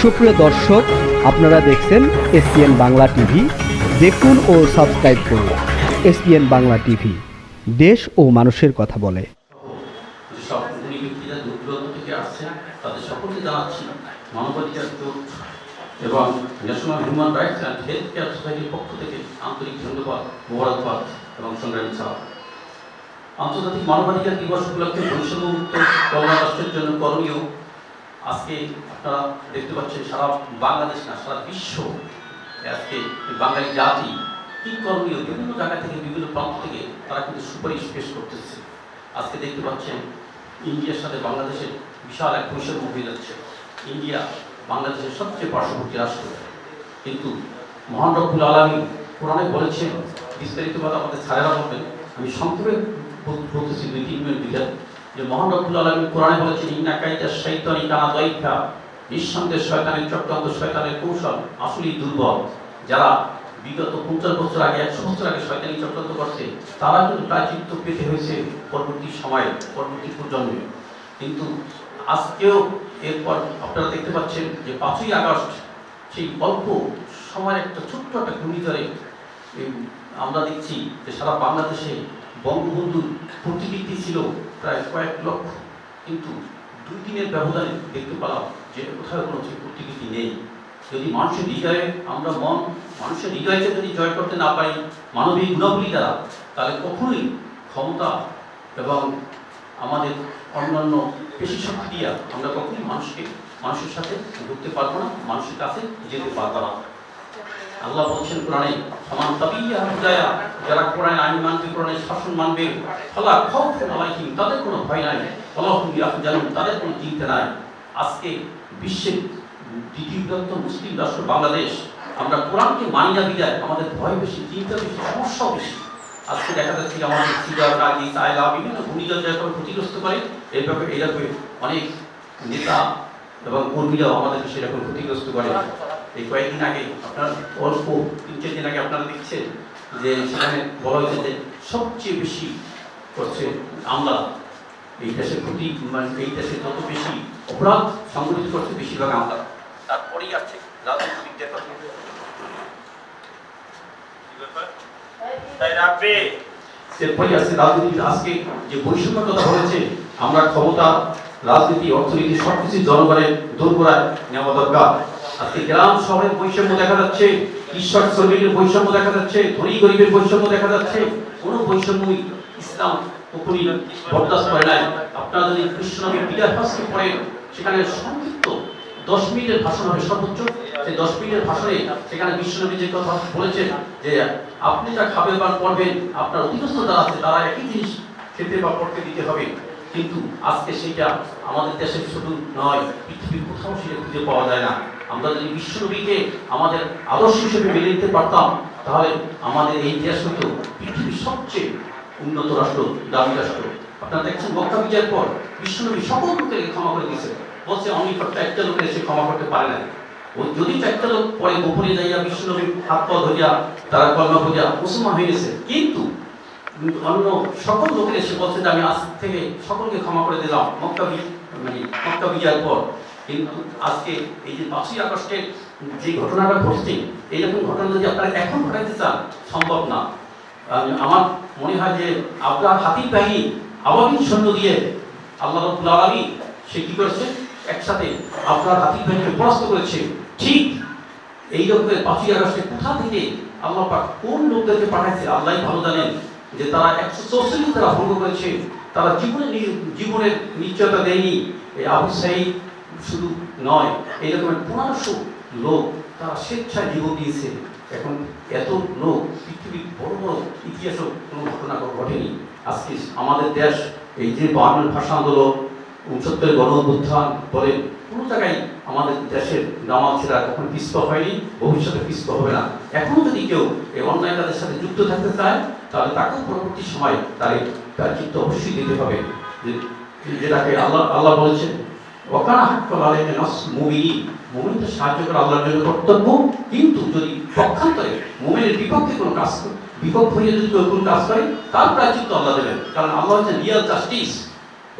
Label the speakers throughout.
Speaker 1: সুপ্রিয় দর্শক, আপনারা দেখছেন এসপিএন বাংলা টিভি। দেখুন ও সাবস্ক্রাইব করুন এসপিএন বাংলা টিভি। দেশ ও মানুষের কথা বলে।
Speaker 2: আন্তর্জাতিক মানবাধিকার দিবস উপলক্ষে বৈষম্যমুক্ত কল্যাণ রাষ্ট্রের জন্য করণীয় আজকে আপনারা দেখতে পাচ্ছেন সারা বাংলাদেশ না, সারা বিশ্ব আজকে বাঙালি জাতি কি করণীয়, বিভিন্ন জায়গা থেকে, বিভিন্ন প্রান্ত থেকে তারা কিন্তু সুপারিশ পেশ করতেছে। আজকে দেখতে পাচ্ছেন ইন্ডিয়ার সাথে বাংলাদেশের বিশাল এক বৈষম্য হয়ে যাচ্ছে। ইন্ডিয়া বাংলাদেশের সবচেয়ে পার্শ্ববর্তী রাষ্ট্র। কিন্তু মহান রব্বুল আলমী কোরআনে বলেছেন বিস্তারিতভাবে আমাদের ছাড়েরা বলবেন আমি সংক্ষেপে বল- বলতেছি দুই তিন মিনিট দিলেন যে মহান রব্বুল আলমী কোরআনে বলেছেন, ইন্না কাইতা শৈতানি কানা দৈক্ষা নিঃসন্দেহে শয়তানের চক্রান্ত শয়তানের কৌশল আসলেই দুর্বল। যারা বিগত পঞ্চাশ বছর আগে, একশো বছর আগে শয়তানি চক্রান্ত করছে, তারা কিন্তু প্রাচিত্য পেতে হয়েছে পরবর্তী সময়ে, পরবর্তী প্রজন্মে। কিন্তু আজকেও এরপর আপনারা দেখতে পাচ্ছেন যে পাঁচই আগস্ট সেই অল্প সময়ের একটা ছোট্ট একটা ঘূর্ণিঝড়ে আমরা দেখছি যে সারা বাংলাদেশে বঙ্গবন্ধুর প্রতিকৃতি ছিল প্রায় কয়েক লক্ষ। কিন্তু দুই দিনের ব্যবধানে দেখতে পেলাম যে কোথাও কোনো সেই প্রতিকৃতি নেই। যদি মানুষের হৃদয়ে আমরা মন, মানুষের হৃদয়কে যদি জয় করতে না পারি, মানবিক গুণাবলী দ্বারা, তাহলে কখনোই ক্ষমতা এবং আমাদের অন্যান্য পেশি শক্তি আমরা কখনোই মানুষকে, মানুষের সাথে ঢুকতে পারব না, মানুষের কাছে যেতে পারব না। আল্লাহ বলছেন কোরআনে সমান তাবিয়া হুদায়া যারা কোরআন আইন মানবে কোরআনের শাসন মানবে, ফলা খাউফুন আলাইহিম তাদের কোনো ভয় নাই, ফলা হুম ইয়াহজানুন তাদের কোনো চিন্তা নাই। আজকে বিশ্বের দ্বিতীয় বৃহত্তম মুসলিম রাষ্ট্র বাংলাদেশ, আমরা কোরআনকে মানি না বিদায় আমাদের ভয় বেশি, চিন্তা বেশি সমস্যাও বেশি। আজকে দেখা যাচ্ছে যে আমাদের সিগার কাগি সাইলা বিভিন্ন ঘূর্ণিঝড় যেরকম ক্ষতিগ্রস্ত করে এই ব্যাপারে এরকম অনেক নেতা এবং কর্মীরাও আমাদেরকে সেরকম ক্ষতিগ্রস্ত করে। এই কয়েকদিন আগে আপনার অল্প তিন চার দিন আগে আপনারা দেখছেন যে সেখানে বলা হয়েছে যে সবচেয়ে বেশি করছে আমরা এই দেশের মানে এই দেশে যত বেশি অপরাধ সংগঠিত করছে বেশিরভাগ আমরা তারপরেই আছে রাজনীতিবিদদের কথা এরপরে আছে রাজনীতি আজকে যে বৈষম্যের কথা বলেছে আমরা ক্ষমতা রাজনীতি অর্থনীতি সবকিছু জনগণের দোরগোড়ায় নেওয়া দরকার। আজকে গ্রাম শহরের বৈষম্য দেখা যাচ্ছে, ঈশ্বর শ্রমিকের বৈষম্য দেখা যাচ্ছে, ধনী গরিবের বৈষম্য দেখা যাচ্ছে। কোনো বৈষম্যই ইসলাম কখনই বরদাস্ত করে নাই। আপনারা যদি কৃষ্ণনবীর বিদায় ভাষণ পড়েন, সেখানে সংক্ষিপ্ত দশ মিনিটের ভাষণ হবে সর্বোচ্চ। সেই দশ মিনিটের ভাষণে সেখানে বিশ্বনবী যে কথা বলেছেন, যে আপনি যা খাবে বা পড়বেন, আপনার অধীনস্থ যারা আছে, তারা একই জিনিস খেতে বা পড়তে দিতে হবে। কিন্তু আজকে সেটা আমাদের দেশে শুধু নয়, পৃথিবীর কোথাও সেটা খুঁজে পাওয়া যায় না। আমরা যদি বিশ্বনবীকে আমাদের আদর্শ হিসেবে মেনে নিতে পারতাম, তাহলে আমাদের এই দেশ হতো পৃথিবীর সবচেয়ে উন্নত রাষ্ট্র দামি রাষ্ট্র। আপনারা দেখছেন মক্কা বিজয়ের পর বিশ্বনবী সকল লোকের ক্ষমা করে দিয়েছে বলছে অনেক একটা লোকের এসে ক্ষমা করতে পারে না ও যদি একটা লোক পরে গোপনে যাইয়া বিশ্বনবীর হাত পা ধরিয়া, তারা কলমা ভুজিয়া মুসলমান হয়ে গেছে। কিন্তু অন্য সকল লোকের এসে বলছে যে, আমি আজ থেকে সকলকে ক্ষমা করে দিলাম মক্কা মানে মক্কা বিজয়ের পর। কিন্তু আজকে এই যে পাঁচই আগস্টের যে ঘটনাটা ঘটছে, এইরকম ঘটনা যদি আপনারা এখন ঘটাইতে চান, সম্ভব না। আমার মনে হয় যে আপনার হাতির বাহিনী আবাবিল সৈন্য দিয়ে আল্লাহ রব্বুল আলামিন সে কি করেছে? একসাথে আপনার হাতির বাহিনীকে পরাস্ত করেছে। ঠিক এই রকমের পাঁচই আগস্টে কোথা থেকে আল্লাহ পাক কোন লোকদেরকে পাঠাইছে আল্লাহ ভালো জানেন যে তারা একশো চৌষট্টি তারা ভঙ্গ করেছে। তারা জীবনে জীবনের নিশ্চয়তা দেয়নি। এই আবু সাইদ শুধু নয় এই রকমের পনেরোশো লোক তারা স্বেচ্ছায় জীবন দিয়েছে এখন এত লোক পৃথিবীর বড় বড় ইতিহাসও কোনো ঘটনা ঘটেনি। আজকে আমাদের দেশ, এই যে বাংলা ভাষা আন্দোলন, উনসত্তরের গণ অভ্যুত্থান বলেন কোনো জায়গায় আমাদের দেশের নামাজ ছেড়া কখন হয়নি, ভবিষ্যতে পিছপা হবে না। এখনও যদি কেউ এই অন্যায় তাদের সাথে যুক্ত থাকতে চায়, তাহলে তাকেও পরবর্তী সময় তার তার চিত্ত অবশ্যই দিতে হবে। যেটাকে আল্লাহ আল্লাহ বলেছেন ওকানা হাক্কাল আলাইহিন নাস মুমিনিন মুমিনকে সাহায্য করা আল্লাহর জন্য কর্তব্য, কিন্তু যদি পক্ষান্তরে মুমিনের বিপক্ষে কোনো কাজ করে, বিপক্ষ হয়ে যদি কেউ কোনো কাজ করে, তার প্রায়চিত্ত আল্লাহ দেবেন। কারণ আল্লাহ হচ্ছেন রিয়াল জাস্টিস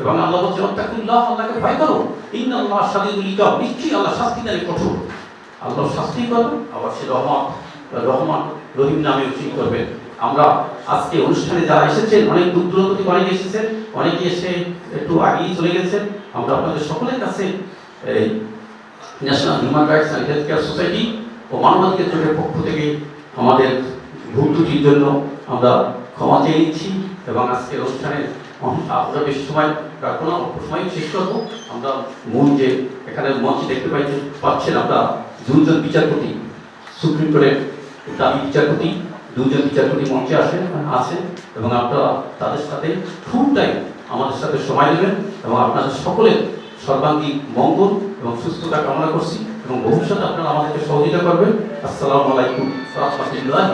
Speaker 2: এবং আল্লাহ বলছেন অত্যাকুল্লাহ আল্লাহকে ভয় করো। ইন্ন আল্লাহ সাদিদুল ইকাব। নিশ্চয়ই আল্লাহ শাস্তি দেয় কঠোর। আল্লাহ শাস্তি করবেন আবার সে রহমান রহমান রহিম নামে উচিত করবেন। আমরা আজকে অনুষ্ঠানে যারা এসেছেন অনেক দূর দূরান্ত থেকে অনেকে এসেছেন অনেকে এসে একটু আগেই চলে গেছেন। আমরা আপনাদের সকলের কাছে এই national human rights and health care society ও মানবাধিকার জোটের পক্ষ থেকে আমাদের ভুল ত্রুটির জন্য আমরা ক্ষমা চেয়ে নিচ্ছি এবং আজকের অনুষ্ঠানে আমরা বেশি সময় রাখব না, অল্প সময় শেষ করব। আমরা মূল যে এখানে মঞ্চে দেখতে পাইতে পাচ্ছেন আমরা দুজন বিচারপতি, সুপ্রিম কোর্টের দাবি বিচারপতি। দুজন বিচারপতি মঞ্চে আসেন, আছেন এবং আপনারা তাদের সাথে ফুল টাইম আমাদের সাথে সময় নেবেন এবং আপনাদের সকলের সর্বাঙ্গীন মঙ্গল এবং সুস্থতা কামনা করছি এবং ভবিষ্যতে আপনারা আমাদেরকে সহযোগিতা করবেন। আসসালামু আলাইকুম, রহমতুল্লাহ